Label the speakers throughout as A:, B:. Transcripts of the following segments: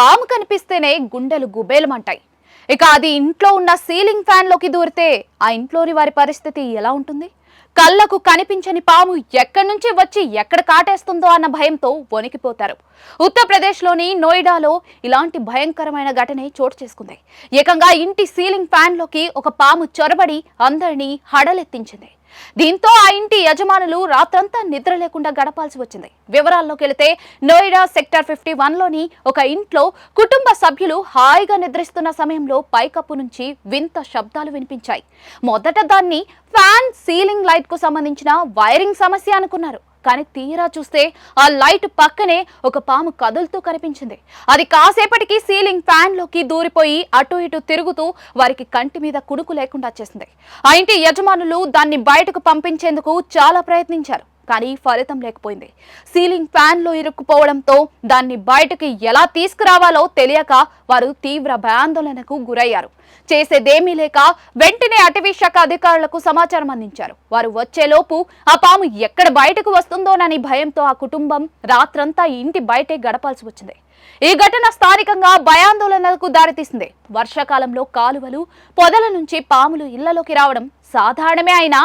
A: పాము కనిపిస్తేనే గుండెలు గుబేలమంటాయి. ఇక అది ఇంట్లో ఉన్న సీలింగ్ ఫ్యాన్లోకి దూరితే ఆ ఇంట్లోని వారి పరిస్థితి ఎలా ఉంటుంది? కళ్ళకు కనిపించని పాము ఎక్కడి నుంచి వచ్చి ఎక్కడ కాటేస్తుందో అన్న భయంతో వణికిపోతారు. ఉత్తరప్రదేశ్లోని నోయిడాలో ఇలాంటి భయంకరమైన ఘటనే చోటు చేసుకుంది. ఏకంగా ఇంటి సీలింగ్ ఫ్యాన్లోకి ఒక పాము చొరబడి అందరినీ హడలెత్తించింది. దీంతో ఆ ఇంటి యజమానులు రాత్రంతా నిద్ర లేకుండా గడపాల్సి వచ్చింది. వివరాల్లోకి వెళితే నోయిడా సెక్టర్ ఫిఫ్టీ లోని ఒక ఇంట్లో కుటుంబ సభ్యులు హాయిగా నిద్రిస్తున్న సమయంలో పైకప్పు నుంచి వింత శబ్దాలు వినిపించాయి. మొదట దాన్ని ఫ్యాన్ సీలింగ్ లైట్కు సంబంధించిన వైరింగ్ సమస్య అనుకున్నారు. కానీ తీరా చూస్తే ఆ లైట్ పక్కనే ఒక పాము కదులుతూ కనిపించింది. అది కాసేపటికి సీలింగ్ ఫ్యాన్లోకి దూరిపోయి అటు ఇటు తిరుగుతూ వారికి కంటి మీద కుడుకు లేకుండా చేసింది. ఆ ఇంటి యజమానులు దాన్ని బయటకు పంపించేందుకు చాలా ప్రయత్నించారు. కానీ ఫలితం లేకపోయింది. సీలింగ్ ఫ్యాన్లో ఇరుక్కుపోవడంతో దాన్ని బయటకు ఎలా తీసుకురావాలో తెలియక వారు తీవ్ర భయాందోళనకు గురయ్యారు. చేసేదేమీ లేక వెంటనే అటవీ శాఖ అధికారులకు సమాచారం అందించారు. వారు వచ్చేలోపు ఆ పాము ఎక్కడ బయటకు వస్తుందోనని భయంతో ఆ కుటుంబం రాత్రంతా ఇంటి బయటే గడపాల్సి వచ్చింది. ఈ ఘటన స్థానికంగా భయాందోళనలకు దారితీసింది. వర్షాకాలంలో కాలువలు పొదల నుంచి పాములు ఇళ్ళలోకి రావడం సాధారణమే అయినా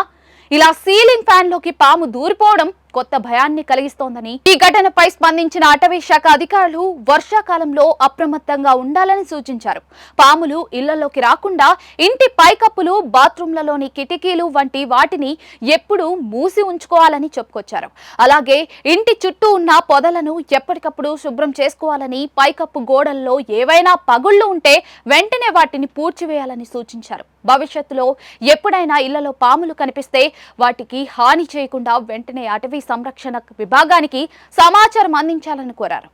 A: ఇలా సీలింగ్ ఫ్యాన్లోకి పాము దూరిపోవడం కొత్త భయాన్ని కలిగిస్తోందని ఈ ఘటనపై స్పందించిన అటవీ శాఖ అధికారులు వర్షాకాలంలో అప్రమత్తంగా ఉండాలని సూచించారు. పాములు ఇళ్ళలోకి రాకుండా ఇంటి పైకప్పులు బాత్రూంలలోని కిటికీలు వంటి వాటిని ఎప్పుడూ మూసి ఉంచుకోవాలని చెప్పుకొచ్చారు. అలాగే ఇంటి చుట్టూ ఉన్న పొదలను ఎప్పటికప్పుడు శుభ్రం చేసుకోవాలని పైకప్పు గోడల్లో ఏవైనా పగుళ్ళు ఉంటే వెంటనే వాటిని పూడ్చివేయాలని సూచించారు. భవిష్యత్తులో ఎప్పుడైనా ఇళ్ళలో పాములు కనిపిస్తే వాటికి హాని చేయకుండా వెంటనే అటవీ సంరక్షణ విభాగానికి సమాచారం అందించాలని కోరారు.